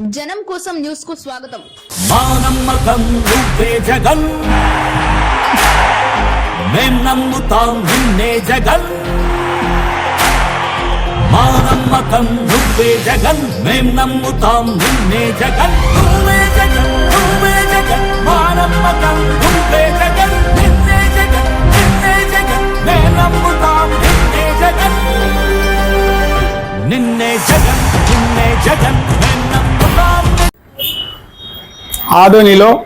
జనం కోసం న్యూస్కు స్వాగతం. మా నమ్మకం నువ్వే జగన్. మేం నమ్ముతాం నిన్నే జగన్. మా నమ్మకం నువ్వే జగన్. మేం నమ్ముతాం నిన్నే జగన్. నువ్వే జగన్ నువ్వే జగన్. మా నమ్మకం నువ్వే జగన్. నిన్నే జగన్ నిన్నే జగన్. మేం నమ్ముతాం నిన్నే జగన్. నిన్నే జగన్ నిన్నే జగన్. ఆదోనిలో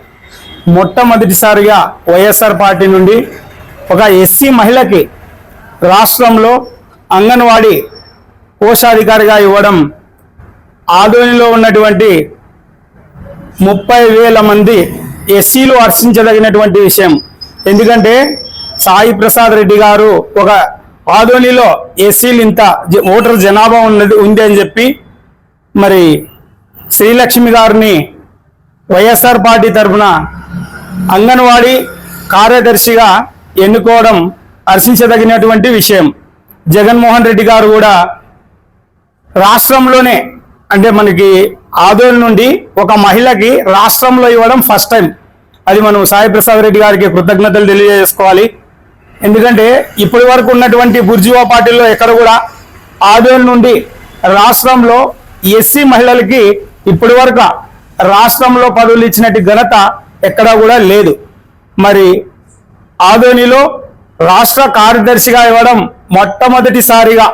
మొట్టమొదటిసారిగా వైఎస్ఆర్ పార్టీ నుండి ఒక ఎస్సీ మహిళకి రాష్ట్రంలో అంగన్వాడీ కోశాధికారిగా ఇవ్వడం ఆదోనిలో ఉన్నటువంటి ముప్పై వేల మంది ఎస్సీలు హర్షించదగినటువంటి విషయం. ఎందుకంటే సాయి ప్రసాద్ రెడ్డి గారు ఒక ఆదోనిలో ఎస్సీలు ఇంత ఓటర్ జనాభా ఉన్నది ఉంది అని చెప్పి మరి శ్రీలక్ష్మి గారిని వైఎస్ఆర్ పార్టీ తరఫున అంగన్వాడీ కార్యదర్శిగా ఎన్నుకోవడం హర్షించదగినటువంటి విషయం. జగన్మోహన్ రెడ్డి గారు కూడా రాష్ట్రంలోనే అంటే మనకి ఆదోళన నుండి ఒక మహిళకి రాష్ట్రంలో ఇవ్వడం ఫస్ట్ టైం అది మనం సాయి ప్రసాద్ రెడ్డి గారికి కృతజ్ఞతలు తెలియజేసుకోవాలి. ఎందుకంటే ఇప్పటి వరకు ఉన్నటువంటి బుర్జువా పార్టీలో ఎక్కడ కూడా ఆదోళన నుండి రాష్ట్రంలో ఎస్సీ మహిళలకి ఇప్పటి వరకు రాష్ట్రంలో పదవులు ఇచ్చినట్టు ఘనత ఎక్కడా కూడా లేదు. మరి ఆదోనిలో రాష్ట్ర కార్యదర్శిగా ఇవ్వడం మొట్టమొదటిసారిగా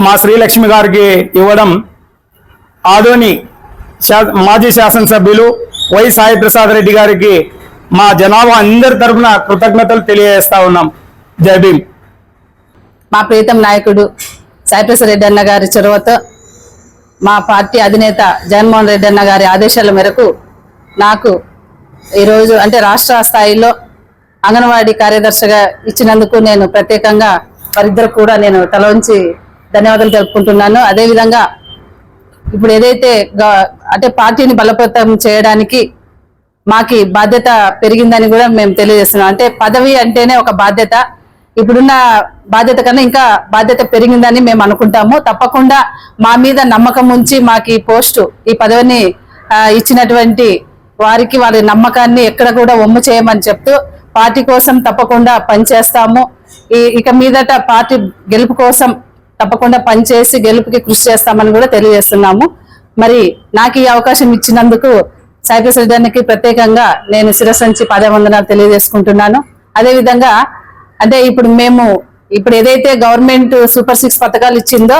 మా శ్రీలక్ష్మి గారికి ఇవ్వడం ఆదోని శా- మాజీ శాసనసభ్యులు వై సాయి ప్రసాద్ రెడ్డి గారికి మా జనాభా అందరి తరఫున కృతజ్ఞతలు తెలియజేస్తా ఉన్నాం. జై భీమ్. మా ప్రీతం నాయకుడు సాయిప్రసాద్ రెడ్డి అన్న గారి చొరవతో మా పార్టీ అధినేత జగన్మోహన్ రెడ్డి అన్న గారి ఆదేశాల మేరకు నాకు ఈరోజు అంటే రాష్ట్ర స్థాయిలో అంగన్వాడీ కార్యదర్శిగా ఇచ్చినందుకు నేను ప్రత్యేకంగా వారిద్దరు కూడా నేను తల ఉంచి ధన్యవాదాలు తెలుపుకుంటున్నాను. అదేవిధంగా ఇప్పుడు ఏదైతే అంటే పార్టీని బలోపేతం చేయడానికి మాకి బాధ్యత పెరిగిందని కూడా మేము తెలియజేస్తున్నాం. అంటే పదవి అంటేనే ఒక బాధ్యత. ఇప్పుడున్న బాధ్యత కన్నా ఇంకా బాధ్యత పెరిగిందని మేము అనుకుంటాము. తప్పకుండా మా మీద నమ్మకం ఉంచి మాకు ఈ పోస్టు ఈ పదవిని ఇచ్చినటువంటి వారికి వారి నమ్మకాన్ని ఎక్కడ కూడా ఒమ్ము చేయమని చెప్తూ పార్టీ కోసం తప్పకుండా పనిచేస్తాము. ఈ ఇక మీదట పార్టీ గెలుపు కోసం తప్పకుండా పనిచేసి గెలుపుకి కృషి చేస్తామని కూడా తెలియజేస్తున్నాము. మరి నాకు ఈ అవకాశం ఇచ్చినందుకు సైప్రస్ రెడ్డికి ప్రత్యేకంగా నేను శిరసంచి పాదవందనాలు తెలియజేసుకుంటున్నాను. అదేవిధంగా అంటే ఇప్పుడు మేము ఇప్పుడు ఏదైతే గవర్నమెంట్ సూపర్ సిక్స్ పథకాలు ఇచ్చిందో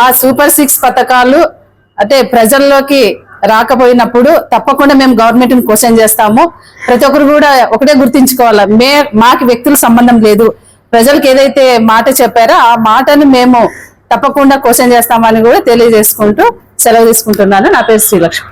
ఆ సూపర్ సిక్స్ పథకాలు అంటే ప్రజల్లోకి రాకపోయినప్పుడు తప్పకుండా మేము గవర్నమెంట్ని క్వశ్చన్ చేస్తాము. ప్రతి ఒక్కరు కూడా ఒకటే గుర్తించుకోవాలి మే మాకు వ్యక్తుల సంబంధం లేదు. ప్రజలకు ఏదైతే మాట చెప్పారో ఆ మాటను మేము తప్పకుండా క్వశ్చన్ చేస్తామని కూడా తెలియజేసుకుంటూ సెలవు తీసుకుంటున్నాను. నా పేరు శ్రీలక్ష్మి.